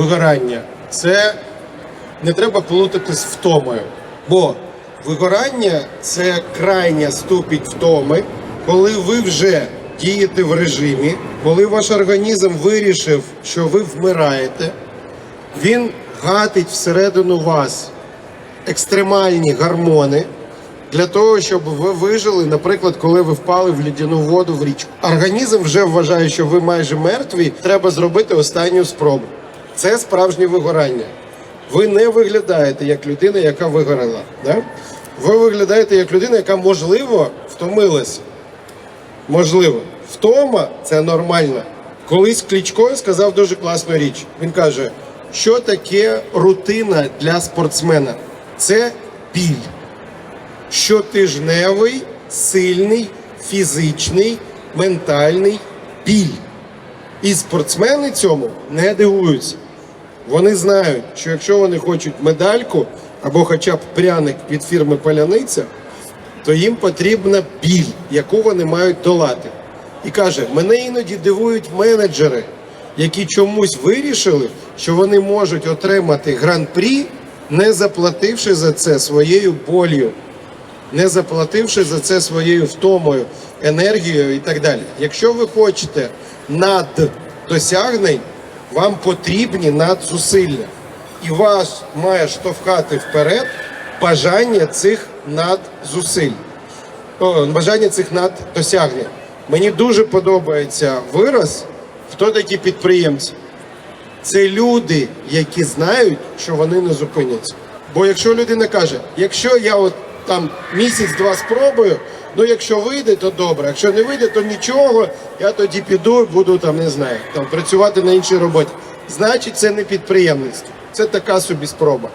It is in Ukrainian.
вигорання це не треба плутати з втомою. Бо вигорання це крайня ступінь втоми, коли ви вже дієте в режимі, коли ваш організм вирішив, що ви вмираєте, він гатить всередину вас екстремальні гормони для того, щоб ви вижили, наприклад, коли ви впали в лідяну воду в річку. Організм вже вважає, що ви майже мертві. Треба зробити останню спробу. Це справжнє вигорання. Ви не виглядаєте як людина, яка вигорела. Да? Ви виглядаєте як людина, яка можливо втомилася. Можливо, втома це нормально. Колись Кличко сказав дуже класну річ. Він каже, що таке рутина для спортсмена? Це біль. Щотижневий, сильний, фізичний, ментальний біль. І спортсмени цьому не дивуються. Вони знають, що якщо вони хочуть медальку або хоча б пряник від фірми Паляниця, то їм потрібна біль, яку вони мають долати. І каже: мене іноді дивують менеджери, які чомусь вирішили, що вони можуть отримати гран-прі, не заплативши за це своєю болью, не заплативши за це своєю втомою, енергією і так далі. Якщо ви хочете наддосягнень, вам потрібні надзусилля. І вас має штовхати вперед бажання цих надзусиль, О, бажання цих наддосягнень. Мені дуже подобається вираз, хто такі підприємці. Це люди, які знають, що вони не зупиняться. Бо якщо людина каже, якщо я от там місяць-два спробую, ну якщо вийде, то добре. Якщо не вийде, то нічого. Я тоді піду, буду там, не знаю, там працювати на іншій роботі. Значить, це не підприємництво. Це така собі спроба.